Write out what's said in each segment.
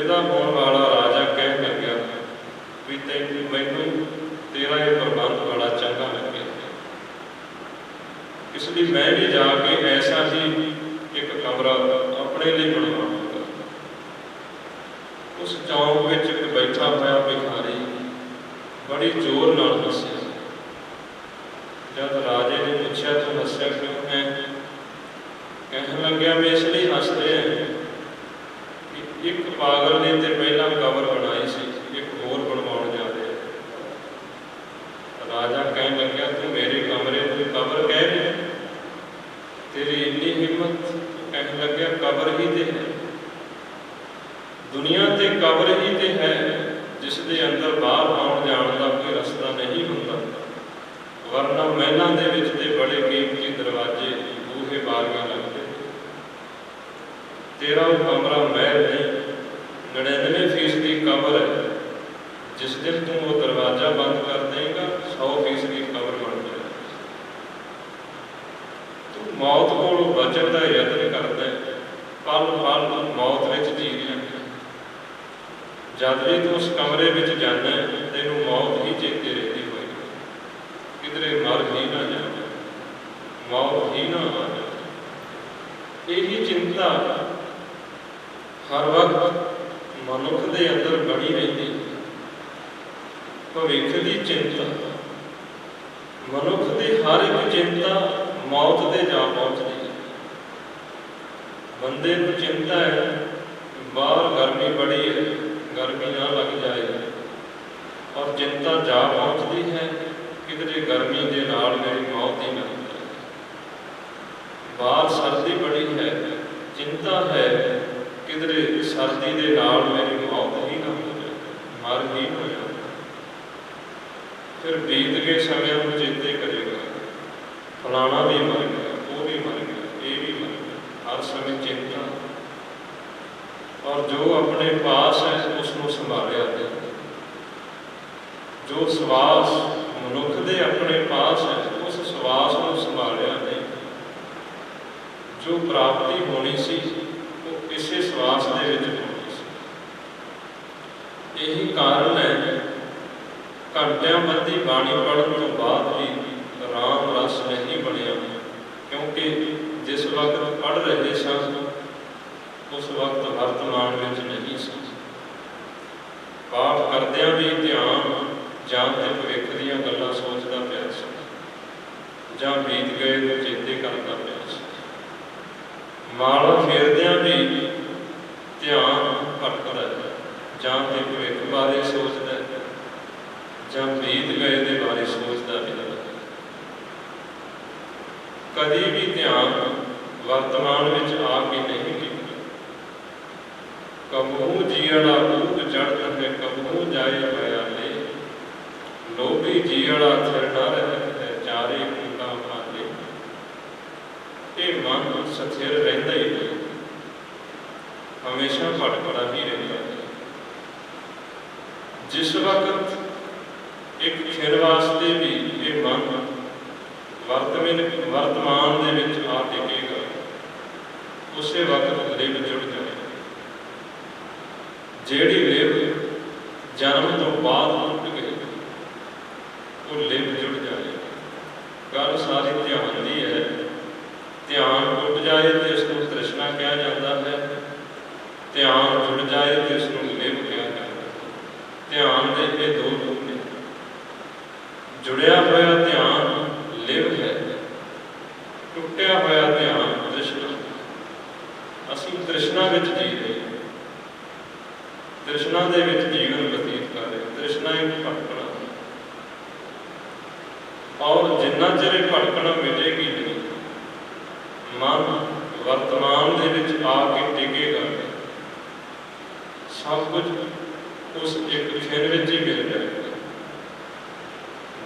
ਵਿਦਾ ਹੋਣ ਵਾਲਾ ਰਾਜਾ ਕਹਿਣ ਲੱਗਿਆ ਵੀ ਤੈਨੂੰ ਮੈਨੂੰ ਤੇਰਾ ਇਹ ਪ੍ਰਬੰਧ ਬੜਾ ਚੰਗਾ ਲੱਗਿਆ। ਇਸ ਲਈ ਮੈਂ ਵੀ ਜਾ ਕੇ ਐਸਾ ਹੀ ਇੱਕ ਕਮਰਾ ਆਪਣੇ ਲਈ ਬਣਵਾਉਂਗਾ। ਉਸ ਚੌਂਕ ਵਿੱਚ ਇੱਕ ਬੈਠਾ ਹੋਇਆ ਭਿਖਾਰੀ ਬੜੀ ਜ਼ੋਰ ਨਾਲ ਹੱਸਿਆ ਜਦ ਰਾਜੇ ਨੇ ਪੁੱਛਿਆ, ਤੂੰ ਹੱਸਿਆ ਕਿਉਂ ਹੈ? ਕਹਿਣ ਲੱਗਿਆ, ਮੈਂ ਇਸ ਲਈ ਹੱਸਦੇ ਰਿਹਾ ਕਿ ਇੱਕ ਪਾਗਲ ਨੇ ਤੇ ਪਹਿਲਾਂ ਕਬਰ ਬਣਾਈ ਸੀ ਇੱਕ ਹੋਰ ਬਣਵਾਉਣ ਜਾ ਰਿਹਾ ਰਾਜਾ ਕਹਿਣ ਲੱਗਿਆ ਤੂੰ ਮੇਰੇ ਕਮਰੇ ਨੂੰ ਕਬਰ ਕਹਿ ਰਿਹਾ ਤੇਰੀ ਇੰਨੀ ਹਿੰਮਤ ਕਹਿਣ ਲੱਗਿਆ ਕਬਰ ਹੀ ਤੇ ਹੈ ਦੁਨੀਆ ਤੇ ਕਬਰ ਹੀ ਤੇ ਹੈ ਜਿਸ ਦੇ ਅੰਦਰ ਬਾਹਰ ਆਉਣ ਜਾਣ ਦਾ ਕੋਈ ਰਸਤਾ ਨਹੀਂ ਹੁੰਦਾ ਵਰਨਾ ਮਹਿਲਾਂ ਦੇ ਵਿੱਚ ਤੇ ਬੜੇ ਕੀਮਤੀ ਦਰਵਾਜ਼ੇ ਬੂਹੇ ਬਾਰੀਆਂ ਲੱਗਦੇ ਤੇਰਾ ਕਮਰਾ ਮਹਿਲ ਨਹੀਂ 99 ਫੀਸਦੀ ਕਬਰ ਹੈ। ਜਿਸ ਦਿਨ ਤੂੰ ਉਹ ਦਰਵਾਜ਼ਾ ਬੰਦ ਕਰ ਦੇਗਾ 100 ਫੀਸਦੀ ਕਬਰ ਬਣ ਜਾਏਗਾ। ਤੂੰ ਮੌਤ ਕੋਲੋਂ ਬਚਣ ਦਾ ਯਤਨ ਕਰਦਾ ਹੈ, ਪਲ ਪਲ ਮੌਤ ਵਿੱਚ ਜੀ ਰਿਹਾ ਜਦ ਵੀ ਤੂੰ ਉਸ ਕਮਰੇ ਵਿੱਚ ਜਾਂਦਾ ਤੈਨੂੰ ਮੌਤ ਹੀ ਚੇਤੇ ਰਹਿੰਦੀ ਹੋਏਗੀ। ਕਿਧਰੇ ਮਰ ਹੀ ਨਾ ਜਾਵੇ, ਮੌਤ ਹੀ ਨਾ ਆ ਇਹੀ ਚਿੰਤਾ ਹਰ ਵਕਤ ਮਨੁੱਖ ਦੇ ਅੰਦਰ ਬਣੀ ਰਹਿੰਦੀ ਹੈ। ਭਵਿੱਖ ਦੀ ਚਿੰਤਾ। ਮਨੁੱਖ ਦੀ ਹਰ ਇੱਕ ਚਿੰਤਾ ਮੌਤ ਦੇ ਜਾ ਪਹੁੰਚਦੀ ਹੈ। ਬੰਦੇ ਨੂੰ ਚਿੰਤਾ ਹੈ, ਬਾਹਰ ਗਰਮੀ ਬੜੀ ਹੈ, ਗਰਮੀ ਨਾ ਲੱਗ ਜਾਏ। ਔਰ ਚਿੰਤਾ ਜਾ ਪਹੁੰਚਦੀ ਹੈ, ਕਿਧਰੇ ਗਰਮੀ ਦੇ ਨਾਲ ਮੇਰੀ ਮੌਤ ਹੀ ਨਾ ਬਾਹਰ ਸਰਦੀ ਬੜੀ ਹੈ, ਚਿੰਤਾ ਹੈ ਕਿਧਰੇ ਸਰਦੀ ਦੇ ਨਾਲ ਮੇਰੀ ਮੌਤ ਹੀ ਨਾ ਹੋ ਜਾਏ, ਮਰ ਹੀ ਨਾ ਜਾਏ। ਫਿਰ ਬੀਤ ਗਏ ਸਮਿਆਂ ਨੂੰ ਚੇਤੇ ਕਰੇਗਾ ਫਲਾਣਾ ਵੀ ਮਰ ਗਿਆ, ਉਹ ਵੀ ਮਰ ਗਿਆ, ਇਹ ਵੀ ਮਰ ਗਿਆ, ਹਰ ਸਮੇਂ ਚਿੰਤਾ। ਔਰ ਜੋ ਆਪਣੇ ਪਾਸ ਹੈ ਉਸ ਨੂੰ ਸੰਭਾਲਿਆ ਤੇ ਜੋ ਸਵਾਸ ਮਨੁੱਖ ਦੇ ਆਪਣੇ ਪਾਸ ਹੈ, ਉਸ ਸਵਾਸ ਨੂੰ ਸੰਭਾਲਿਆ ਨਹੀਂ। ਜੋ ਪ੍ਰਾਪਤੀ ਹੋਣੀ ਸੀ ਉਹ ਦੇ ਵਿੱਚ ਹੋਣੀ ਸੀ। ਇਹੀ ਕਾਰਨ ਹੈ ਘੰਟਿਆਂ ਬੱਧੀ ਬਾਣੀ ਪੜ੍ਹਨ ਤੋਂ ਬਾਅਦ ਵੀ ਰਾਮ ਰਸ ਨਹੀਂ ਬਣਿਆ, ਕਿਉਂਕਿ ਜਿਸ ਵਕਤ ਪੜ੍ਹ ਰਹੇ ਸਾਂ ਉਸ ਵਕਤ ਵਰਤਮਾਨ ਵਿੱਚ ਨਹੀਂ ਸੀ। ਪਾਠ ਕਰਦਿਆਂ ਵੀ ਧਿਆਨ ਜਾਂ ਤੇ ਭਵਿੱਖ ਦੀਆਂ ਗੱਲਾਂ ਸੋਚਦਾ ਪਿਆ ਸੀ, ਜਾਂ ਬੀਤ ਗਏ ਨੂੰ ਚੇਤੇ ਕਰਦਾ ਪਿਆ ਸੀ। ਮਾਲਾ ਫੇਰਦਿਆਂ ਵੀ ਧਿਆਨ ਭਟਕਦਾ ਹੈ ਜਾਂ ਤੇ ਭਵਿੱਖ ਬਾਰੇ ਸੋਚਦਾ ਜਾਂ ਬੀਤ ਗਏ ਦੇ ਬਾਰੇ ਸੋਚਦਾ ਹੈ ਕਦੀ ਵੀ ਧਿਆਨ ਵਰਤਮਾਨ ਵਿੱਚ ਆ ਕੇ ਨਹੀਂ ਟਿਕਦਾ ਕਬਹੂ ਜੀੜਾ ਊਟ ਚੜ੍ਹਤ ਹੈ ਕਬਹੂ ਜਾਏ ਪਿਆਲੇ ਲੋਭੀ ਜੀੜਾ ਥਿਰ ਨਾ ਚਾਰੇ ਕੁੰਡਾ ਭਾਲੇ ਇਹ ਮਨ ਸਥਿਰ ਰਹਿੰਦਾ ਹੀ ਨਹੀਂ ਹਮੇਸ਼ਾ ਭਟਕਦਾ ਹੀ ਰਹਿੰਦਾ ਹੈ। ਜਿਸ ਵਕਤ ਇੱਕ ਖਿਰ ਵਾਸਤੇ ਵੀ ਇਹ ਮਨ ਵਰਤਮਾਨ ਦੇ ਵਿੱਚ ਆ ਟਿਕੇਗਾ, ਉਸੇ ਵਕਤ ਲਿਵ ਜੁੜ ਜਾਏ ਜਿਹੜੀ ਲਿਵ ਜਨਮ ਤੋਂ ਬਾਅਦ ਟੁੱਟ ਗਈ ਉਹ ਲਿਵ ਜੁੜ ਜਾਏ ਗੱਲ ਸਾਰੀ ਧਿਆਨ ਦੀ ਹੈ ਧਿਆਨ ਟੁੱਟ ਜਾਏ ਤੇ ਇਸ ਨੂੰ ਤ੍ਰਿਸ਼ਨਾ ਕਿਹਾ ਜਾਂਦਾ ਹੈ ਧਿਆਨ ਜੁੜ ਜਾਏ ਤੇ ਇਸ ਨੂੰ ਲਿਵ ਕਿਹਾ ਜਾਂਦਾ ਹੈ ਧਿਆਨ ਦੇ ਇਹ ਦੋ ਰੂਪ ਨੇ ਜੁੜਿਆ ਹੋਇਆ ਧਿਆਨ ਲਿਵ ਹੈ ਟੁੱਟਿਆ ਹੋਇਆ ਧਿਆਨ ਤ੍ਰਿਸ਼ਨਾ ਅਸੀਂ ਤ੍ਰਿਸ਼ਨਾ ਵਿੱਚ ਜੀ ਰਹੇ ਹਾਂ ਤ੍ਰਿਸ਼ਨਾ ਦੇ ਵਿੱਚ ਜੀਵਨ ਬਤੀਤ ਕਰ ਰਹੇ ਹਾਂ। ਤ੍ਰਿਸ਼ਨਾ ਇੱਕ ਭਟਕਣਾ ਹੈ। ਔਰ ਜਿੰਨਾ ਚਿਰ ਇਹ ਭਟਕਣਾ ਮਿਟੇਗੀ ਨਹੀਂ ਮਨ ਵਰਤਮਾਨ ਦੇ ਵਿੱਚ ਆ ਕੇ ਟਿਕੇਗਾ ਨਹੀਂ। ਸਭ ਕੁਝ ਉਸ ਇੱਕ ਖਿਰ ਵਿੱਚ ਹੀ ਮਿਲ ਜਾਏਗਾ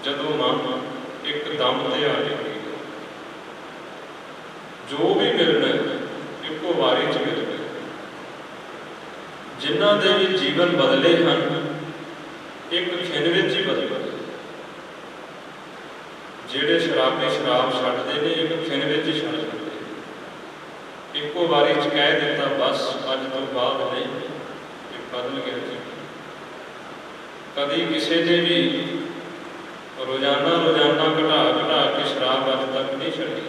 ਜਦੋਂ ਮਨ ਇੱਕ ਦਮ ਤੇ ਆ ਜਾਏਗਾ ਜੋ ਵੀ ਮਿਲਣਾ ਇੱਕੋ ਵਾਰੀ ਚ ਮਿਲ ਜਿਨ੍ਹਾਂ ਦੇ ਵੀ ਜੀਵਨ ਬਦਲੇ ਹਨ, ਇੱਕ ਖਿਣ ਵਿੱਚ ਹੀ ਬਦਲ ਜਿਹੜੇ ਸ਼ਰਾਬੀ ਸ਼ਰਾਬ ਛੱਡਦੇ ਨੇ, ਇੱਕ ਖਿਣ ਵਿੱਚ ਹੀ ਛੱਡ ਦਿੰਦੇ ਇੱਕੋ ਵਾਰੀ ਚ ਕਹਿ ਦਿੱਤਾ, ਬਸ, ਅੱਜ ਤੋਂ ਬਾਅਦ ਨਹੀਂ। ਇਹ ਬਦਲ ਗਿਆ ਜੀ। ਕਦੀ ਕਿਸੇ ਨੇ ਵੀ ਰੋਜ਼ਾਨਾ ਰੋਜ਼ਾਨਾ ਘਟਾ ਘਟਾ ਕੇ ਸ਼ਰਾਬ ਅੱਜ ਤੱਕ ਨਹੀਂ ਛੱਡੀ।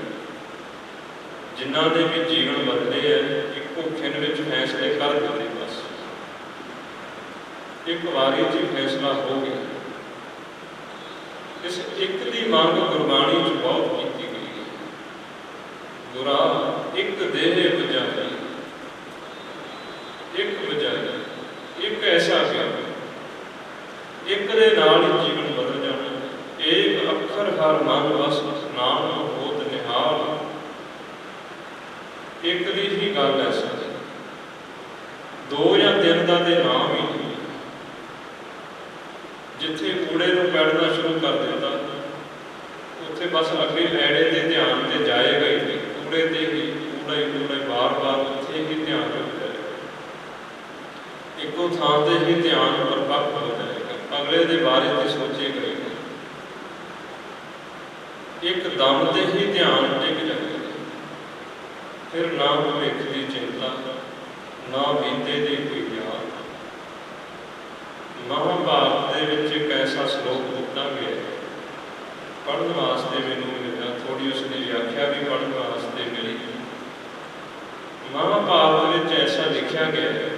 ਜਿਨ੍ਹਾਂ ਦੇ ਵੀ ਜੀਵਨ ਬਦਲੇ ਹੈ ਇੱਕੋ ਖਿੰਨ ਵਿੱਚ ਫੈਸਲੇ ਕਰ ਦਿੱਤੇ ਬਸ। ਇੱਕ ਵਾਰੀ 'ਚ ਫੈਸਲਾ ਹੋ ਗਿਆ। ਇਸ ਇੱਕ ਦੀ ਮੰਗ ਗੁਰਬਾਣੀ 'ਚ ਬਹੁਤ ਕੀਤੀ ਗਈ ਹੈ। ਗੁਰਾ ਇੱਕ ਦੇਹ ਬਜਾਈ ਇੱਕ ਬਜਾਈ ਇੱਕ ਐਸਾ ਗਿਆ ਇੱਕ ਦੇ ਨਾਲ ਹੀ ਜੀਵਨ ਬਦਲ ਜਾਣਾ ਏਕ ਅੱਖਰ ਹਰ ਮਨ ਵਸ ਨਾਮ ਹੋਤ ਨਿਹਾਲ ਇੱਕ ਦੀ ਹੀ ਗੱਲ ਹੈ ਸਾਡੀ ਦੋ ਜਾਂ ਤਿੰਨ ਦਾ ਤੇ ਨਾਮ ਹੀ ਨਹੀਂ ਜਿੱਥੇ ਕੂੜੇ ਨੂੰ ਪੈੜਨਾ ਸ਼ੁਰੂ ਕਰ ਦਿੱਤਾ ਉੱਥੇ ਬਸ ਅੱਗੇ ਐੜੇ ਦੇ ਧਿਆਨ ਤੇ ਜਾਏਗਾ ਹੀ ਕੂੜੇ ਤੇ ਹੀ, ਕੂੜਾ ਹੀ, ਕੂੜਾ ਬਾਰ-ਬਾਰ ਉੱਥੇ ਹੀ ਧਿਆਨ ਰੱਖਦਾ ਜਾਏਗਾ ਇੱਕੋ ਥਾਂ ਤੇ ਹੀ ਧਿਆਨ ਪਰਪੱਕ ਹੋ ਜਾਏਗਾ ਅਗਲੇ ਦੇ ਬਾਰੇ ਤੇ ਸੋਚੇਗਾ ਇੱਕ ਦਮ ਤੇ ਹੀ ਧਿਆਨ ਟਿਕ ਜਾਏਗਾ ਫਿਰ ਨਾ ਭਵਿੱਖ ਦੀ ਚਿੰਤਾ, ਨਾ ਬੀਤੇ ਦੀ ਕੋਈ ਯਾਦ। ਮਹਾਭਾਰਤ ਦੇ ਵਿੱਚ ਇੱਕ ਐਸਾ ਸ਼ਲੋਕ ਦਿੱਤਾ ਗਿਆ ਹੈ। ਪੜ੍ਹਨ ਵਾਸਤੇ ਮੈਨੂੰ ਮਿਲਿਆ ਥੋੜੀ ਉਸ ਦੀ ਵਿਆਖਿਆ ਵੀ ਪੜ੍ਹਨ ਵਾਸਤੇ ਮਿਲੀ। ਮਹਾਭਾਰਤ ਵਿੱਚ ਐਸਾ ਲਿਖਿਆ ਗਿਆ ਹੈ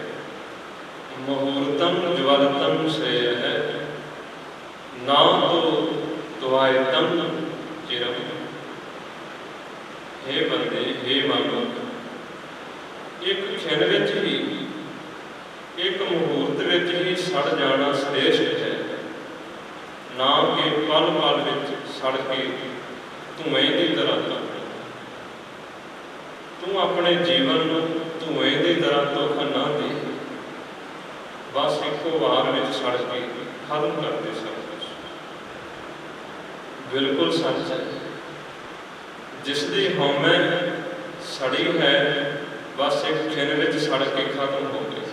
ਮੁਹੂਰਤਮ ਜਵਲਤਮ ਸ੍ਰੇਯ ਹੈ, ਨਾ ਤੋ ਦੁਆਇਤਮ ਚਿਰਮ हे ਬੰਦੇ हे ਮਾਨੋ ਇੱਕ ਖਿੰਨ ਵਿੱਚ ਹੀ, ਇੱਕ ਮੁਹੂਰਤ ਵਿੱਚ ਹੀ ਸੜ ਜਾਣਾ ਸ੍ਰੇਸ਼ਟ ਹੈ। ਨਾ ਕਿ ਪਲ ਪਲ ਵਿੱਚ ਸੜ ਕੇ ਧੂਏ ਦੀ ਤਰ੍ਹਾਂ ਤੂੰ ਆਪਣੇ ਜੀਵਨ ਨੂੰ ਧੂਏ ਦੀ ਤਰ੍ਹਾਂ ਧੋਖਾ ਨਾ ਦੇ। ਬਸ ਇੱਕੋ ਵਾਰ ਵਿੱਚ ਸੜ ਕੇ ਖਤਮ ਕਰ ਦੇ ਸਭ ਕੁਝ ਬਿਲਕੁਲ ਸੱਚ ਹੈ। ਜਿਸ ਦੀ ਹਉਮੈ ਸੜੀ ਹੈ, ਬਸ ਇੱਕ ਖਿੰਨ ਵਿੱਚ ਸੜ ਕੇ ਖਤਮ ਹੋ ਗਈ।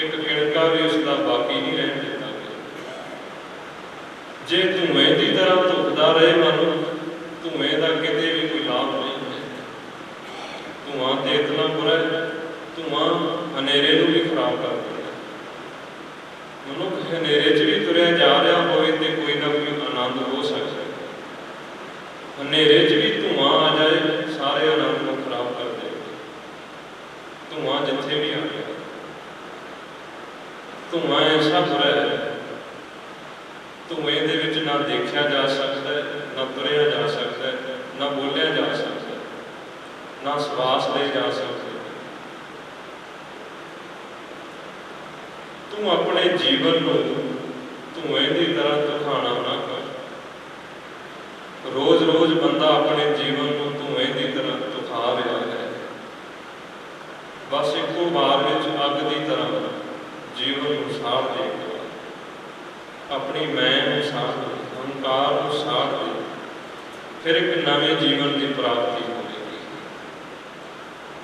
ਇੱਕ ਕਿਣਕਾ ਵੀ ਉਸ ਦਾ ਬਾਕੀ ਨਹੀਂ ਰਹਿਣ ਦਿੱਤਾ ਜੇ ਧੂਏ ਦੀ ਤਰ੍ਹਾਂ ਧੁੱਪਦਾ ਰਹੇ ਮਨ ਧੂਏ ਦਾ ਕਿਤੇ ਵੀ ਕੋਈ ਲਾਭ ਨਹੀਂ ਹੈ ਧੂਆਂ ਤੇ ਇਤਨਾ ਬੁਰਾ ਧੂਆਂ ਹਨੇਰੇ ਨੂੰ ਵੀ ਖਰਾਬ ਕਰ ਦਿੰਦਾ। ਮਨੁੱਖ ਹਨੇਰੇ 'ਚ ਵੀ ਤੁਰਿਆ ਜਾ ਰਿਹਾ ਹੋਵੇ ਤੇ ਕੋਈ ਨਾ ਕੋਈ ਆਨੰਦ ਹੋ ਸਕਦਾ। ਹਨੇਰੇ 'ਚ ਵੀ ਧੂਆਂ ਆ ਜਾਏ, ਸਾਰੇ ਆਨੰਦ ਨੂੰ ਖਰਾਬ ਕਰ ਦੇਗਾ ਧੂਆਂ ਜਿੱਥੇ ਵੀ ਆ ਗਿਆ। ਧੂਆਂ ਐਸਾ ਬੁਰਾ ਹੈ, ਧੂਏ ਦੇ ਵਿੱਚ ਨਾ ਦੇਖਿਆ ਜਾ ਸਕਦਾ। ਤੁਰਿਆ ਜਾ ਸਕਦਾ ਨਾ ਬੋਲਿਆ ਜਾ ਸਕਦਾ ਨਾ ਸਵਾਸ ਲਏ ਜਾ ਸਕਦੇ ਤੂੰ ਆਪਣੇ ਜੀਵਨ ਨੂੰ ਧੂਏ ਦੀ ਤਰ੍ਹਾਂ ਦੁਖਾਣਾ ਨਾ ਕਰ। ਰੋਜ਼-ਰੋਜ਼ ਬੰਦਾ ਆਪਣੇ ਜੀਵਨ ਨੂੰ ਧੂਏ ਦੀ ਤਰ੍ਹਾਂ ਦੁਖਾ ਰਿਹਾ ਹੈ। ਬਸ ਇੱਕੋ ਵਾਰ ਵਿੱਚ ਅੱਗ ਦੀ ਤਰ੍ਹਾਂ ਜੀਵਨ ਨੂੰ ਸਾੜ ਦੇਗਾ ਆਪਣੀ ਮੈਂ ਨੂੰ ਸਾੜ ਹੰਕਾਰ ਨੂੰ ਸਾੜ ਦੇ ਫਿਰ ਇੱਕ ਨਵੇਂ ਜੀਵਨ ਦੀ ਪ੍ਰਾਪਤੀ ਹੋਵੇਗੀ।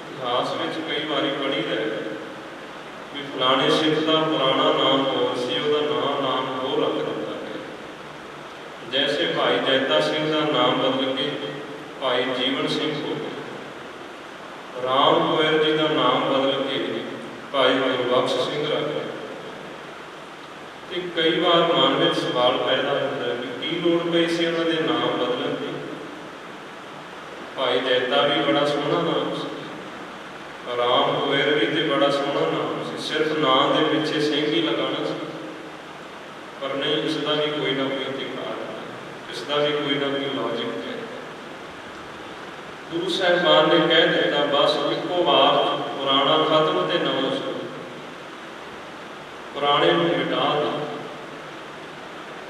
ਇਤਿਹਾਸ ਵਿੱਚ ਕਈ ਵਾਰੀ ਪੜ੍ਹੀ ਹੈ ਵੀ ਫਲਾਣੇ ਸਿੱਖ ਦਾ ਪੁਰਾਣਾ ਨਾਮ ਹੋਰ ਸੀ ਉਹਦਾ ਨਾਮ ਨਾਮ ਹੋਰ ਰੱਖ ਦਿੱਤਾ ਗਿਆ। ਜੈਸੇ ਭਾਈ ਜੈਤਾ ਸਿੰਘ ਦਾ ਨਾਮ ਬਦਲ ਕੇ ਭਾਈ ਜੀਵਨ ਸਿੰਘ ਹੋ ਗਿਆ ਰਾਮ ਗੋਇਲ ਜੀ ਦਾ ਨਾਮ ਬਦਲ ਕੇ ਭਾਈ ਗੁਰਬਖਸ਼ ਸਿੰਘ ਰੱਖ ਲਿਆ। ਤੇ ਕਈ ਵਾਰ ਮਨ ਵਿੱਚ ਸਵਾਲ ਪੈਦਾ ਹੁੰਦਾ ਹੈ ਕਿ ਕੀ ਲੋੜ ਪਈ ਸੀ ਉਹਨਾਂ ਦੇ ਨਾਮ ਬਦਲਣ ਭਾਈ ਜੈਤਾ ਵੀ ਬੜਾ ਸੋਹਣਾ ਨਾਮ ਸੀ। ਰਾਮ ਗੋਇਲ ਵੀ ਤੇ ਬੜਾ ਸੋਹਣਾ ਨਾਮ ਸੀ। ਸਿਰਫ ਨਾਂ ਦੇ ਪਿੱਛੇ ਸਿੰਘ ਹੀ ਲਗਾਉਣਾ ਸੀ। ਪਰ ਨਹੀਂ ਇਸ ਦਾ ਵੀ ਕੋਈ ਨਾ ਕੋਈ ਅਧਿਕਾਰ ਇਸ ਦਾ ਵੀ ਕੋਈ ਨਾ ਕੋਈ ਲੌਜਿਕ ਹੈ। ਗੁਰੂ ਸਾਹਿਬਾਨ ਨੇ ਕਹਿ ਦਿੱਤਾ, ਬਸ ਇੱਕੋ ਵਾਰ ਪੁਰਾਣਾ ਖਤਮ ਤੇ ਨਵਾਂ ਸ਼ੁਰੂ। ਪੁਰਾਣੇ ਨੂੰ ਮਿਟਾ ਦੇ।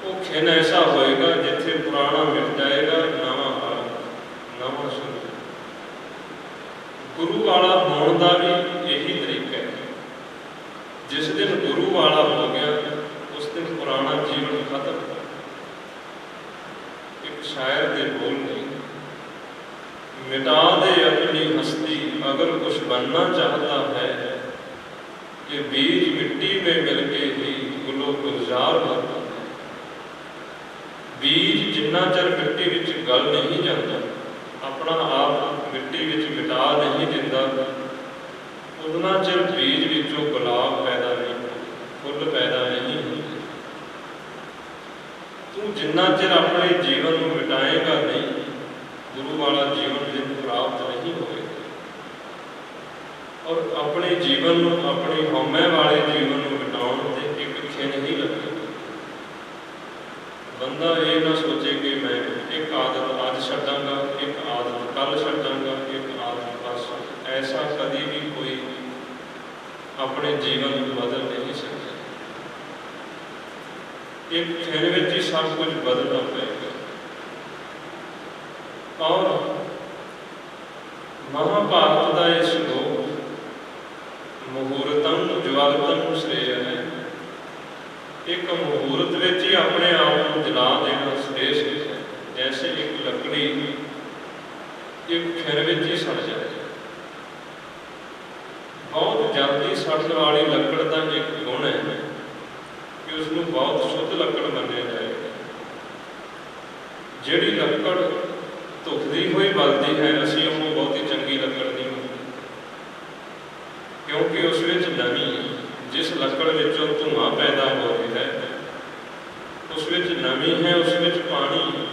ਉਹ ਖਿਨ ਐਸਾ ਹੋਏਗਾ ਜਿੱਥੇ ਪੁਰਾਣਾ ਮਿਟ ਜਾਏਗਾ, ਨਵਾਂ ਗੁਰੂ ਵਾਲਾ ਹੋਣ ਦਾ ਵੀ ਇਹੀ ਤਰੀਕਾ ਹੈ। ਜਿਸ ਦਿਨ ਗੁਰੂ ਵਾਲਾ ਹੋ ਗਿਆ, ਉਸ ਦਿਨ ਪੁਰਾਣਾ ਜੀਵਨ ਖਤਮ। ਇੱਕ ਸ਼ਾਇਰ ਦੇ ਬੋਲ ਨੇ, ਮਿਟਾ ਦੇ ਆਪਣੀ ਹਸਤੀ, ਅਗਰ ਕੁਝ ਬਣਨਾ ਚਾਹਤਾ ਹੈ ਕਿ ਬੀਜ ਮਿੱਟੀ में ਮਿਲ ਕੇ ਹੀ ਗੁਲੋ ਗੁਲਜ਼ਾਰ ਬਣਦਾ ਹੈ। ਬੀਜ ਜਿੰਨਾ ਚਿਰ ਮਿੱਟੀ ਵਿੱਚ ਗਲ ਨਹੀਂ ਆਪਣਾ ਆਪ ਮਿੱਟੀ ਵਿੱਚ ਮਿਟਾ ਨਹੀਂ ਦਿੰਦਾ। ਉਹਨਾਂ ਚ ਬੀਜ ਵਿੱਚੋਂ ਗੁਲਾਬ ਪੈਦਾ ਨਹੀਂ, ਫੁੱਲ ਪੈਦਾ ਨਹੀਂ ਤੂੰ ਜਿੰਨਾ ਚਿਰ ਆਪਣੇ ਜੀਵਨ ਨੂੰ ਮਿਟਾਏਗਾ ਨਹੀਂ, ਗੁਰੂ ਵਾਲਾ ਜੀਵਨ ਜਿੰਨ ਪ੍ਰਾਪਤ ਨਹੀਂ ਹੋਵੇਗਾ ਔਰ ਆਪਣੇ ਜੀਵਨ ਨੂੰ, ਆਪਣੇ ਹਉਮੈ ਵਾਲੇ ਜੀਵਨ ਆਪਣੇ ਜੀਵਨ ਨੂੰ ਬਦਲ ਨਹੀਂ ਸਕਦਾ। ਇੱਕ ਖਿਣ ਵਿੱਚ ਹੀ ਸਭ ਕੁਝ ਬਦਲਣਾ ਪਏਗਾ। ਔਰ ਮਹਾਭਾਰਤ ਦਾ ਇਹ ਸ਼ਲੋਕ, ਮੁਹੂਰਤੰ ਜਵਾਲਤੰ ਸ਼੍ਰੇਯ ਹੈ। ਇੱਕ ਮੁਹੂਰਤ ਵਿੱਚ ਹੀ ਆਪਣੇ ਆਪ ਨੂੰ ਜਲਾ ਦੇਣਾ ਸ੍ਰੇਸ ਹੈ। ਜੈਸੇ ਇੱਕ ਲੱਕੜੀ ਇੱਕ ਖਿਰ ਵਿੱਚ ਹੀ ਸੜ ਜਾਏ ਬਹੁਤ ਜਲਦੀ ਵਾਲੀ ਲੱਕੜ ਦਾ ਇੱਕ ਗੁਣ ਹੈ ਕਿ ਉਸ ਨੂੰ ਬਹੁਤ ਸ਼ੁੱਧ ਲੱਕੜ ਮੰਨਿਆ ਜਾਏਗਾ ਜਿਹੜੀ ਲੱਕੜ ਧੁਖਦੀ ਹੋਈ ਬਲਦੀ ਹੈ, ਅਸੀਂ ਉਹਨੂੰ ਬਹੁਤੀ ਚੰਗੀ ਲੱਕੜ ਨਹੀਂ ਕਿਉਂਕਿ ਉਸ ਵਿੱਚ ਨਮੀ ਜਿਸ ਲੱਕੜ ਵਿੱਚੋਂ ਧੂਆਂ ਪੈਦਾ ਹੋ ਰਿਹਾ ਹੈ, ਉਸ ਵਿੱਚ ਨਮੀ ਹੈ, ਉਸ ਵਿੱਚ ਪਾਣੀ ਹੈ।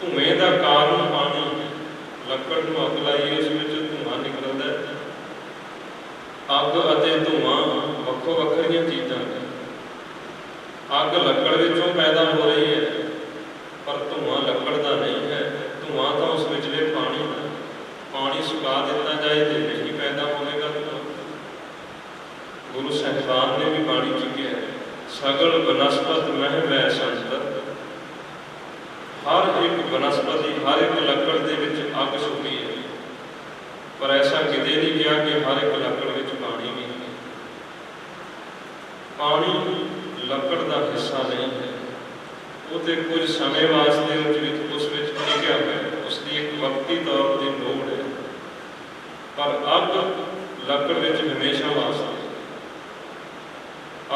ਧੂਏ ਦਾ ਕਾਰਨ ਪਾਣੀ ਹੈ। ਲੱਕੜ ਨੂੰ ਅੱਗ ਲਾਈ ਉਸ ਵਿੱਚ ਧੂਆਂ ਨਿਕਲਦਾ ਹੈ ਅੱਗ ਅਤੇ ਧੂਆਂ ਵੱਖੋ ਵੱਖਰੀਆਂ ਚੀਜ਼ਾਂ। ਨੇ ਅੱਗ ਲੱਕੜ ਵਿੱਚੋਂ ਪੈਦਾ ਹੋ ਰਹੀ ਹੈ। ਪਰ ਧੂਆਂ ਲੱਕੜ ਦਾ ਨਹੀਂ ਹੈ। ਧੂਆਂ ਤਾਂ ਉਸ ਵਿਚਲੇ ਪਾਣੀ ਦਾ ਪਾਣੀ ਸੁਕਾ ਦਿੱਤਾ ਜਾਏ ਤੇ ਨਹੀਂ ਪੈਦਾ ਹੋਵੇਗਾ ਧੂਆਂ ਗੁਰੂ ਸਾਹਿਬਾਨ ਨੇ ਵੀ ਬਾਣੀ ਚੁੱਕਿਆ ਹੈ, ਸਗਲ ਬਨਸਪਤ ਮਹਿ ਮੈਂ ਸੰਤਤ। ਹਰ ਇੱਕ ਬਨਸਪਤੀ ਹਰ ਇੱਕ ਲੱਕੜ ਦੇ ਵਿੱਚ ਅੱਗ ਸੁਕੀ ਹੈ। ਪਰ ਐਸਾ ਕਿਤੇ ਨਹੀਂ ਕਿਹਾ ਕਿ ਹਰ ਇੱਕ ਲੱਕੜ ਵਿੱਚ ਪਾਣੀ ਵੀ ਹੈ ਪਾਣੀ ਲੱਕੜ ਦਾ ਹਿੱਸਾ ਨਹੀਂ ਹੈ। ਉਹ ਤੇ ਕੁਝ ਸਮੇਂ ਵਾਸਤੇ ਉਸ ਵਿੱਚ ਉਸ ਵਿੱਚ ਟਿਕਿਆ ਹੋਇਆ ਉਸ ਦੀ ਇੱਕ ਵਕਤੀ ਤੌਰ ਤੇ ਲੋੜ ਹੈ। ਪਰ ਅੱਗ ਲੱਕੜ ਵਿੱਚ ਹਮੇਸ਼ਾ ਵਾਸਤੇ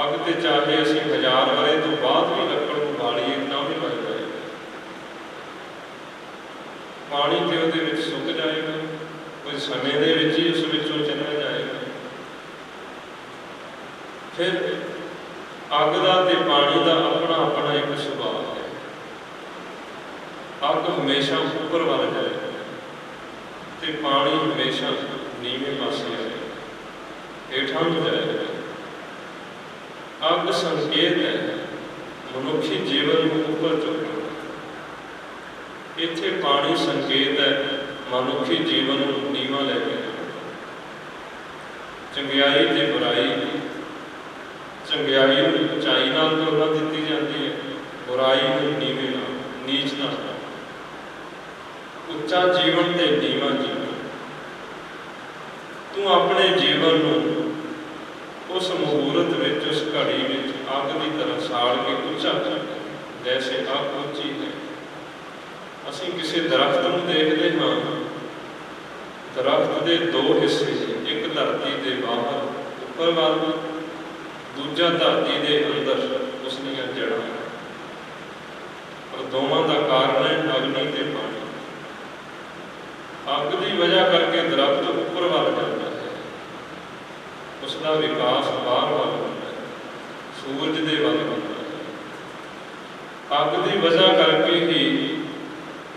ਅੱਗ ਤੇ ਚਾਹੇ ਅਸੀਂ ਹਜ਼ਾਰ ਵਰੇ ਤੋਂ ਬਾਅਦ ਵੀ ਲੱਕੜ ਨੂੰ ਬਾਲੀਏ ਤਾਂ ਵੀ ਬਚ ਜਾਏਗਾ ਪਾਣੀ ਤੇ ਉਹਦੇ ਵਿੱਚ ਸੁੱਕ ਜਾਏਗਾ। ਕੁਝ ਸਮੇਂ ਦੇ ਵਿੱਚ ਹੀ ਉਸ ਵਿੱਚੋਂ ਚਲਾ ਜਾਏਗਾ। ਫਿਰ ਅੱਗ ਦਾ ਤੇ ਪਾਣੀ ਦਾ ਆਪਣਾ ਆਪਣਾ ਇੱਕ ਸੁਭਾਅ ਹੈ। ਅੱਗ ਹਮੇਸ਼ਾ ਉੱਪਰ ਵੱਲ ਜਾਏਗਾ ਤੇ ਪਾਣੀ ਹਮੇਸ਼ਾ ਨੀਵੇਂ ਪਾਸੇ ਆਏਗਾ ਹੇਠਾਂ ਨੂੰ ਜਾਏਗਾ ਅੱਗ ਸੰਕੇਤ ਹੈ, ਮਨੁੱਖੀ ਜੀਵਨ ਨੂੰ ਉੱਪਰ ਚੁੱਕਣਾ ਇੱਥੇ ਪਾਣੀ ਸੰਕੇਤ ਹੈ, ਮਨੁੱਖੀ ਜੀਵਨ ਨੂੰ ਨੀਵਾਂ ਲੈ ਕੇ। ਚੰਗਿਆਈ ਤੇ ਬੁਰਾਈ ਚੰਗਿਆਈ ਨੂੰ ਉਚਾਈ ਨਾਲ ਤੁਲਨਾ ਦਿੱਤੀ ਜਾਂਦੀ ਹੈ। ਬੁਰਾਈ ਨੂੰ ਨੀਵੇਂ ਨਾਲ, ਨੀਚ ਨਾਲ ਉੱਚਾ ਜੀਵਨ ਤੇ ਨੀਵਾਂ ਜੀਵਨ। ਤੂੰ ਆਪਣੇ ਜੀਵਨ ਨੂੰ ਉਸ ਮੁਹੂਰਤ ਵਿੱਚ, ਉਸ ਘੜੀ ਵਿੱਚ, ਅੱਗ ਦੀ ਤਰ੍ਹਾਂ ਸਾੜ ਕੇ ਉੱਚਾ ਕਰ। ਜੈਸੇ ਅੱਗ ਉੱਚੀ ਹੈ। ਅਸੀਂ ਕਿਸੇ ਦਰਖਤ ਨੂੰ ਦੇਖਦੇ ਹਾਂ। ਦਰਖਤ ਦੇ ਦੋ ਹਿੱਸੇ ਇੱਕ ਧਰਤੀ ਦੇ ਬਾਹਰ, ਉੱਪਰ ਵੱਲ ਦੂਜਾ ਧਰਤੀ ਦੇ ਅੰਦਰ ਉਸ ਦੀਆਂ ਜੜ੍ਹਾਂ ਪਰ ਦੋਵਾਂ ਦਾ ਕਾਰਨ ਹੈ ਅਗਨੀ ਤੇ ਪਾਣੀ। ਅੱਗ ਦੀ ਵਜ੍ਹਾ ਕਰਕੇ ਦਰਖਤ ਉੱਪਰ ਵੱਲ ਜਾਂਦਾ ਹੈ ਉਸ ਦਾ ਵਿਕਾਸ ਬਾਹਰ ਵੱਲ ਹੁੰਦਾ ਹੈ, ਸੂਰਜ ਦੇ ਵੱਲ ਹੁੰਦਾ ਹੈ। ਅੱਗ ਦੀ ਵਜ੍ਹਾ ਕਰਕੇ ਹੀ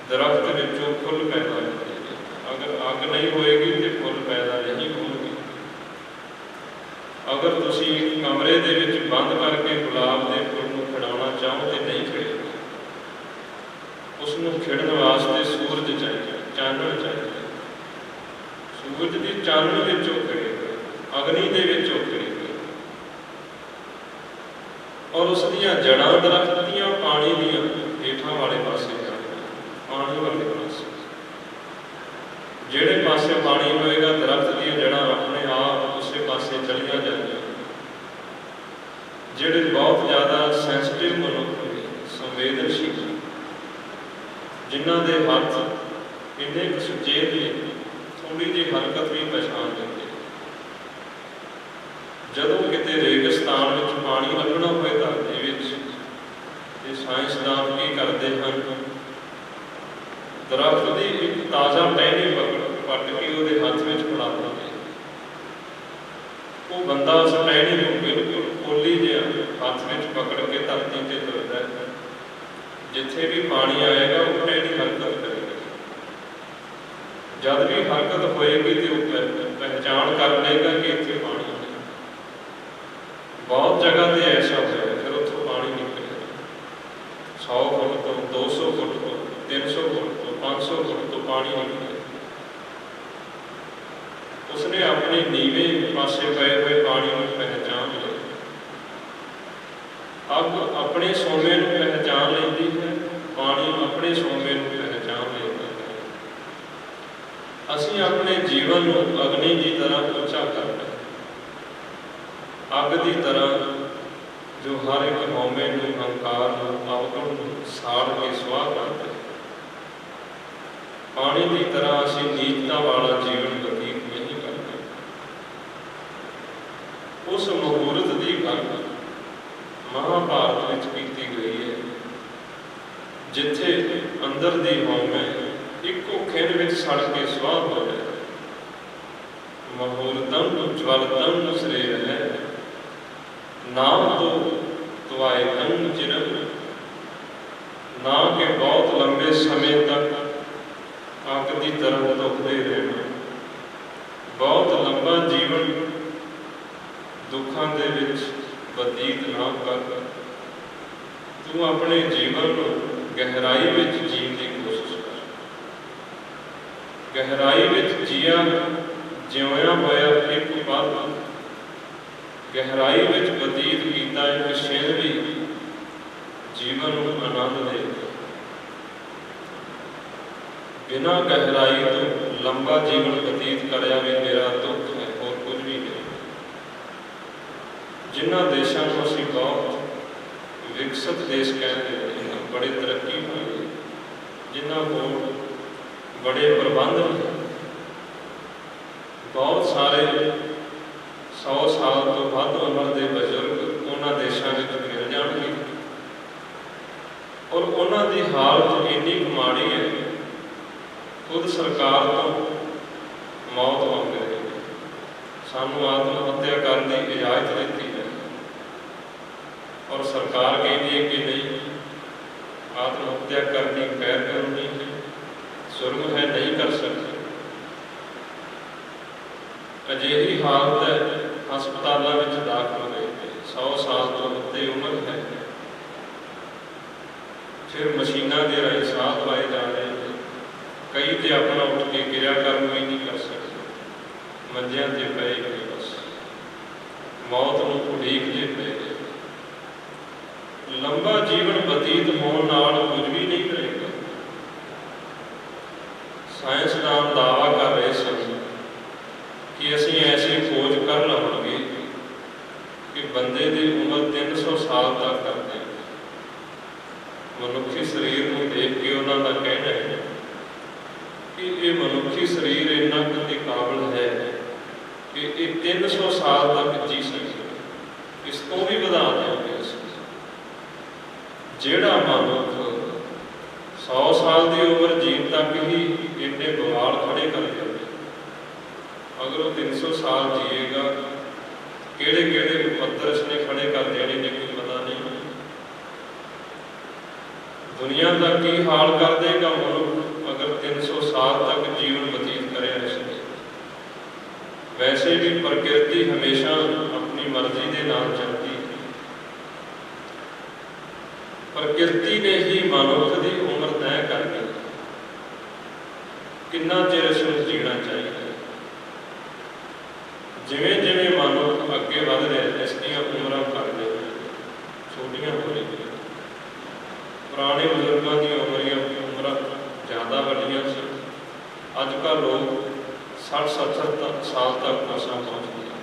ਦਰਖਤ ਵਿੱਚੋਂ ਫੁੱਲ ਪੈਦਾ ਹੁੰਦੇ ਨੇ ਅਗਰ ਅੱਗ ਨਹੀਂ ਹੋਏਗੀ ਤੇ ਫੁੱਲ ਪੈਦਾ ਨਹੀਂ ਹੋਣਗੇ ਅਗਰ ਤੁਸੀਂ ਇੱਕ ਕਮਰੇ ਦੇ ਵਿੱਚ ਬੰਦ ਕਰਕੇ ਗੁਲਾਬ ਦੇ ਫੁੱਲ ਨੂੰ ਖਿਡਾਉਣਾ ਚਾਹੋ ਤੇ ਨਹੀਂ ਖਿੜੇਗਾ ਉਸ ਨੂੰ ਖਿੜਨ ਵਾਸਤੇ ਸੂਰਜ ਚਾਹੀਦਾ ਚਾਨਣ ਚਾਹੀਦਾ ਸੂਰਜ ਦੀ ਚਾਨਣ ਵਿੱਚੋਂ ਖਿੜੇਗਾ ਅਗਨੀ ਦੇ ਵਿੱਚੋਂ ਖਿੜੇਗਾ ਔਰ ਉਸ ਦੀਆਂ ਜੜਾਂ ਦਰਖਤ ਦੀਆਂ ਪਾਣੀ ਦੀਆਂ ਹੇਠਾਂ ਵਾਲੇ ਪਾਸੇ ਜਾਂਦੀਆਂ ਪਾਣੀ ਵਾਲੇ ਪਾਸੇ। ਜਿਹੜੇ ਪਾਸੇ ਪਾਣੀ ਹੋਏਗਾ, ਦਰਖਤ ਦੀਆਂ ਜੜਾਂ ਆਪਣੇ ਆਪ ਉਸੇ ਪਾਸੇ ਚਲੀਆਂ ਜਾਂਦੀਆਂ। ਜਿਹੜੇ ਬਹੁਤ ਜ਼ਿਆਦਾ ਸੈਂਸਿਟਿਵ ਮਨੁੱਖ ਸੰਵੇਦਨਸ਼ੀਲ ਜਿਨ੍ਹਾਂ ਦੇ ਹੱਥ ਇੰਨੇ ਸੁਚੇਤ ਨੇ ਥੋੜੀ ਜਿਹੀ ਹਰਕਤ ਵੀ ਪਛਾਣ ਲੈਂਦੇ। ਜਦੋਂ ਕਿਤੇ ਰੇਗਿਸਤਾਨ ਵਿੱਚ ਪਾਣੀ ਲੱਭਣਾ ਹੋਵੇ ਧਰਤੀ ਵਿੱਚ ਤੇ ਸਾਇੰਸਦਾਨ ਕੀ ਕਰਦੇ ਹਨ। ਦਰਖਤ ਦੀ ਇੱਕ ਤਾਜ਼ਾ ਟਹਿਣੀ ਪੱਟ ਕੇ ਉਹਦੇ ਹੱਥ ਵਿੱਚ ਫੜਾ ਦਿੰਦੇ ਉਹ ਬੰਦਾ ਉਸ ਟਹਿਣੀ ਨੂੰ ਬਿਲਕੁਲ ਪੋਲੀ ਜਿਹਾ ਹੱਥ ਵਿੱਚ ਪਕੜ ਕੇ ਧਰਤੀ ਤੇ ਤੁਰਦਾ ਹੈ। ਜਿੱਥੇ ਵੀ ਪਾਣੀ ਆਏਗਾ ਉੱਥੇ ਦੀ ਹਰਕਤ ਜਦ ਵੀ ਹਰਕਤ ਹੋਏਗੀ ਤੇ ਉਹ ਪਹਿ- ਕਰ ਲਏਗਾ ਕਿ ਇੱਥੇ ਪਾਣੀ ਹੈ। ਬਹੁਤ ਜਗ੍ਹਾ ਤੇ ਐਸਾ ਹੋਇਆ, ਫਿਰ ਉੱਥੋਂ ਪਾਣੀ ਨਿਕਲਿਆ। 100 ਫੁੱਟ ਤੋਂ 200 ਫੁੱਟ ਤੋਂ 300 ਫੁੱਟ ਤੋਂ 500 ਫੁੱਟ ਤੋਂ ਪਾਣੀ ਨਿਕਲਿਆ। ਉਸਨੇ ਆਪਣੇ ਨੀਵੇਂ ਪਾਸੇ ਪਏ ਹੋਏ ਪਾਣੀ ਨੂੰ ਪਹਿਚਾਨ ਲਿਆ। ਅੱਗ ਆਪਣੇ ਸੋਮੇ ਨੂੰ ਪਹਿਚਾਨ ਲੈਂਦੀ ਹੈ, ਪਾਣੀ ਆਪਣੇ ਸੋਮੇ ਨੂੰ ਪਹਿਚਾਨ ਲੈਂਦਾ ਹੈ ਅਸੀਂ ਆਪਣੇ ਜੀਵਨ ਨੂੰ ਅਗਨੀ ਦੀ ਤਰ੍ਹਾਂ ਉੱਚਾ ਕਰਨਾ ਅੱਗ ਦੀ ਤਰ੍ਹਾਂ ਜੋ ਹਰ ਇੱਕ ਹਉਮੈ ਨੂੰ, ਹੰਕਾਰ ਨੂੰ, ਅਵਗੁਣ ਨੂੰ ਸਾੜ ਕੇ ਸਵਾਹ ਕਰਦਾ ਹੈ। ਪਾਣੀ ਦੀ ਤਰ੍ਹਾਂ ਅਸੀਂ ਨੀਚਤਾ ਵਾਲਾ ਜੀਵਨ ਬਤੀਤ ਨਹੀਂ ਕਰਦੇ। ਉਸ ਮਹੂਰਤ ਦੀ ਗੱਲ ਮਹਾਭਾਰਤ ਵਿੱਚ ਕੀਤੀ ਗਈ ਹੈ, ਜਿੱਥੇ ਅੰਦਰ ਦੀ ਹਉਮੈ ਇੱਕੋ ਖਿੰਡ ਵਿੱਚ ਸੜ ਕੇ ਸਵਾਹ ਹੋ ਜਾਏ। ਮਹੂਰਤੰ ਜਵਲਤੰ ਸਰੀਰ ਹੈ ਨਾਮ ਤੋਂ ਤਵਾਏ ਤੰ ਚਿਰ ਨਾ ਕਿ ਬਹੁਤ ਲੰਬੇ ਸਮੇਂ ਤੱਕ ਅੱਗ ਦੀ ਤਰ੍ਹਾਂ ਦੁਖਦੇ ਰਹਿਣਾ। ਬਹੁਤ ਲੰਬਾ ਜੀਵਨ ਦੁੱਖਾਂ ਦੇ ਵਿੱਚ ਬਤੀਤ ਨਾ ਕਰ। ਤੂੰ ਆਪਣੇ ਜੀਵਨ ਨੂੰ ਗਹਿਰਾਈ ਵਿੱਚ ਜੀ ਦੀ ਕੋਸ਼ਿਸ਼ ਕਰ ਗਹਿਰਾਈ ਵਿੱਚ ਜੀਆ ਜਿਉਇਆ ਹੋਇਆ ਇੱਕ ਪਲ ਗਹਿਰਾਈ ਵਿੱਚ ਬਤੀਤ ਕੀਤਾ ਇੱਕ ਛਿਣ ਵੀ ਜੀਵਨ ਨੂੰ ਆਨੰਦ ਦੇ। ਬਿਨਾਂ ਗਹਿਰਾਈ ਤੋਂ ਲੰਬਾ ਜੀਵਨ ਬਤੀਤ ਕਰਿਆ ਵੀ ਮੇਰਾ ਦੁੱਖ ਹੈ, ਹੋਰ ਕੁਝ ਵੀ ਨਹੀਂ। ਜਿਨ੍ਹਾਂ ਦੇਸ਼ਾਂ ਨੂੰ ਅਸੀਂ ਬਹੁਤ ਵਿਕਸਿਤ ਦੇਸ਼ ਕਹਿੰਦੇ ਹਾਂ, ਬੜੇ ਤਰੱਕੀ ਹੋਈ ਜਿਨ੍ਹਾਂ ਕੋਲ ਬੜੇ ਪ੍ਰਬੰਧ ਨੇ। ਬਹੁਤ ਸਾਰੇ 100 ਸਾਲ ਤੋਂ ਵੱਧ ਉਮਰ ਦੇ ਬਜ਼ੁਰਗ ਉਹਨਾਂ ਦੇਸ਼ਾਂ ਵਿੱਚ ਮਿਲ ਜਾਣਗੇ। ਔਰ ਉਹਨਾਂ ਦੀ ਹਾਲਤ ਇੰਨੀ ਮਾੜੀ ਹੈ, ਖੁਦ ਸਰਕਾਰ ਤੋਂ ਮੌਤ ਮੰਗ ਨੇ। ਸਾਨੂੰ ਆਤਮ ਹੱਤਿਆ ਕਰਨ ਦੀ ਇਜਾਜ਼ਤ ਦਿੱਤੀ ਹੈ। ਔਰ ਸਰਕਾਰ ਕਹਿੰਦੀ ਹੈ ਕਿ ਨਹੀਂ ਆਤਮ ਹੱਤਿਆ ਕਰਨੀ ਗੈਰ ਕਾਨੂੰਨੀ ਹੈ ਜ਼ੁਲਮ ਹੈ ਨਹੀਂ ਕਰ ਸਕਦੇ ਅਜਿਹੀ ਹਾਲਤ ਹੈ ਹਸਪਤਾਲਾਂ ਵਿੱਚ ਦਾਖਲ ਹੋਏ ਨੇ। 100 ਸਾਲ ਤੋਂ ਉੱਤੇ ਉਮਰ ਹੈ। ਫਿਰ ਮਸ਼ੀਨਾਂ ਦੇ ਰਾਹੀਂ ਸਾਹ ਲਵਾਏ ਜਾ ਰਹੇ ਨੇ। ਕਈ ਤੇ ਆਪਣਾ ਉੱਠ ਕੇ ਕਿਰਿਆ ਕਰਮ ਵੀ ਨਹੀਂ ਕਰ ਸਕਦੇ। ਮੰਜਿਆਂ ਤੇ ਪਏ ਗਏ ਬਸ। ਮੌਤ ਨੂੰ ਉਡੀਕ ਜੇ ਪਏ ਲੰਬਾ ਜੀਵਨ ਬਤੀਤ ਹੋਣ ਨਾਲ ਕੁਝ ਵੀ ਨਹੀਂ ਕਰੇਗਾ ਸਾਇੰਸਦਾਨ ਦਾਵਾ ਕਰ ਰਹੇ ਸਨ ਕਿ ਅਸੀਂ ਐਸੀ ਖੋਜ ਕਰ ਲਵਾਂਗੇ ਕਿ ਬੰਦੇ ਦੀ ਉਮਰ 300 ਸਾਲ ਤੱਕ ਕਰ ਦੇਵਾਂਗੇ ਮਨੁੱਖੀ ਸਰੀਰ ਨੂੰ ਦੇਖ ਕੇ ਉਹਨਾਂ ਦਾ ਕਹਿਣਾ ਹੈ ਕਿ ਇਹ ਮਨੁੱਖੀ ਸਰੀਰ ਇੰਨਾ ਕੁ ਕਾਬਲ ਹੈ ਕਿ ਇਹ 300 ਸਾਲ ਤੱਕ ਜੀ ਸਕਦਾ ਇਸ ਤੋਂ ਵੀ ਵਧਾ ਦਿਆਂਗੇ ਜਿਹੜਾ ਮਨੁੱਖ 100 ਸਾਲ ਦੀ ਉਮਰ ਜੀਣ ਤੱਕ ਹੀ ਇੰਨੇ ਬਵਾਲ ਖੜੇ ਕਰ ਜਾਂਦੇ ਅਗਰ ਉਹ 300 ਸਾਲ ਜੀਏਗਾ ਕਿਹੜੇ ਕਿਹੜੇ ਉਪੱਦਰ ਇਸਨੇ ਖੜੇ ਕਰ ਦੇਣੇ ਨੇ ਕੋਈ ਪਤਾ ਨਹੀਂ ਦੁਨੀਆ ਦਾ ਕੀ ਹਾਲ ਕਰ ਦੇਗਾ ਮਨੁੱਖ ਅਗਰ 300 ਸਾਲ ਤੱਕ ਜੀਵਨ ਬਤੀਤ ਕਰਿਆ ਇਸਨੇ ਵੈਸੇ ਵੀ ਪ੍ਰਕਿਰਤੀ ਹਮੇਸ਼ਾ ਆਪਣੀ ਮਰਜ਼ੀ ਦੇ ਨਾਲ ਚੱਲਦੀ ਹੈ। ਪ੍ਰਕਿਰਤੀ ਨੇ ਹੀ ਮਨੁੱਖ ਦੀ ਉਮਰ ਤੈਅ ਕਰਨੀ ਹੈ ਕਿੰਨਾ ਚਿਰ ਇਸ ਨੂੰ ਜੀਣਾ ਚਾਹੀਦਾ ਹੈ? ਜਿਵੇਂ ਜਿਵੇਂ ਮਨੁੱਖ ਅੱਗੇ ਵਧ ਰਿਹਾ ਹੈ ਇਸ ਦੀਆਂ ਉਮਰਾਂ ਘੱਟਦੇ ਨੇ ਛੋਟੀਆਂ ਹੋ ਰਹੀਆਂ ਪੁਰਾਣੇ ਬਜ਼ੁਰਗਾਂ ਦੀਆਂ ਉਮਰੀਆਂ ਉਮਰਾਂ ਜ਼ਿਆਦਾ ਵੱਡੀਆਂ ਸੀ। ਅੱਜ ਕੱਲ ਲੋਕ 60 70 ਸਾਲ ਤੱਕ ਮਸਾਂ ਪਹੁੰਚਦੇ ਹਨ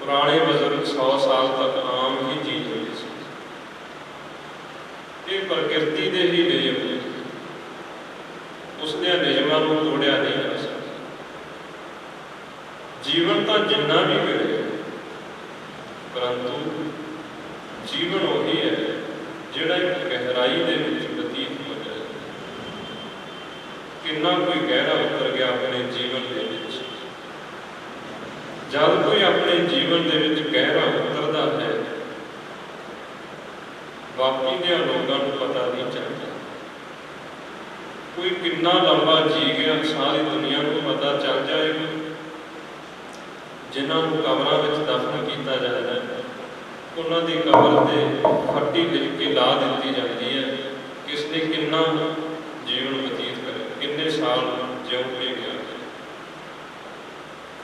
ਪੁਰਾਣੇ ਬਜ਼ੁਰਗ 100 ਸਾਲ ਤੱਕ ਆਮ ਹੀ ਜੀ ਸੀ। ਇਹ ਪ੍ਰਕਿਰਤੀ ਦੇ ਹੀ ਨਿਯਮ ਨੇ। ਉਸ ਦੇ ਨਿਯਮਾਂ ਨੂੰ ਤੋੜਿਆ ਨਹੀਂ ਜਾ ਸਕਦਾ। ਜੀਵਨ ਤਾਂ ਜਿੰਨਾ ਵੀ ਮਿਲੇ, ਪਰੰਤੂ ਜੀਵਨ ਉਹੀ ਹੈ। ਜਿਹੜਾ ਇੱਕ ਗਹਿਰਾਈ ਦੇ ਵਿੱਚ ਬਤੀਤ ਹੋ ਜਾਏ, ਕਿੰਨਾ ਕੋਈ ਗਹਿਰਾ ਉਤਰ ਗਿਆ ਆਪਣੇ ਜੀਵਨ ਦੇ ਵਿੱਚ? ਜਦ ਕੋਈ ਆਪਣੇ ਜੀਵਨ ਦੇ ਵਿੱਚ ਗਹਿਰਾ ਉਤਰਦਾ ਹੈ, ਬਾਕੀ ਦੇ ਲੋਕਾਂ ਨੂੰ ਪਤਾ ਨਹੀਂ ਚੱਲਦਾ। ਕੋਈ ਕਿੰਨਾ ਲੰਬਾ ਜੀ ਗਿਆ, ਸਾਰੀ ਦੁਨੀਆ ਨੂੰ ਪਤਾ ਚੱਲ ਜਾਏਗਾ। ਜਿਨ੍ਹਾਂ ਨੂੰ ਕਬਰਾਂ ਵਿੱਚ ਦਫਨ ਕੀਤਾ ਉਹਨਾਂ ਦੀ ਕਬਰ ਤੇ ਫੱਟੀ ਲਿਖ ਕੇ ਲਾ ਦਿੱਤੀ ਜਾਂਦੀ ਹੈ। ਕਿਸ ਨੇ ਕਿੰਨਾ ਜੀਵਨ ਬਤੀਤ ਕਰਿਆ? ਕਿੰਨੇ ਸਾਲ ਜਿਉ ਕੇ ਗਿਆ?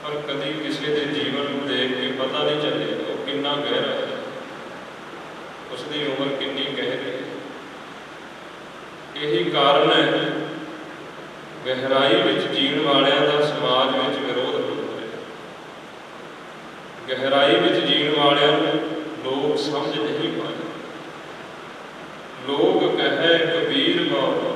ਪਰ ਕਦੀ ਕਿਸੇ ਦੇ ਜੀਵਨ ਨੂੰ ਦੇਖ ਕੇ ਪਤਾ ਨਹੀਂ ਚੱਲੇਗਾ ਉਹ ਕਿੰਨਾ ਗਹਿਰਾ ਹੈ। ਉਸ ਦੀ ਉਮਰ ਕਿੰਨੀ ਗਹਿਰੀ ਹੈ। ਇਹੀ ਕਾਰਨ ਹੈ, ਗਹਿਰਾਈ ਵਿੱਚ ਜੀਣ ਵਾਲਿਆਂ ਦਾ ਸਮਾਜ ਵਿੱਚ ਵਿਰੋਧ ਹੁੰਦਾ ਹੈ। ਗਹਿਰਾਈ ਵਿੱਚ ਜੀਣ ਵਾਲਿਆਂ ਨੂੰ ਲੋਕ ਸਮਝ ਨਹੀਂ ਪਾਏ ਲੋਕ ਕਹੇ ਕਬੀਰ ਬਾਬਾ।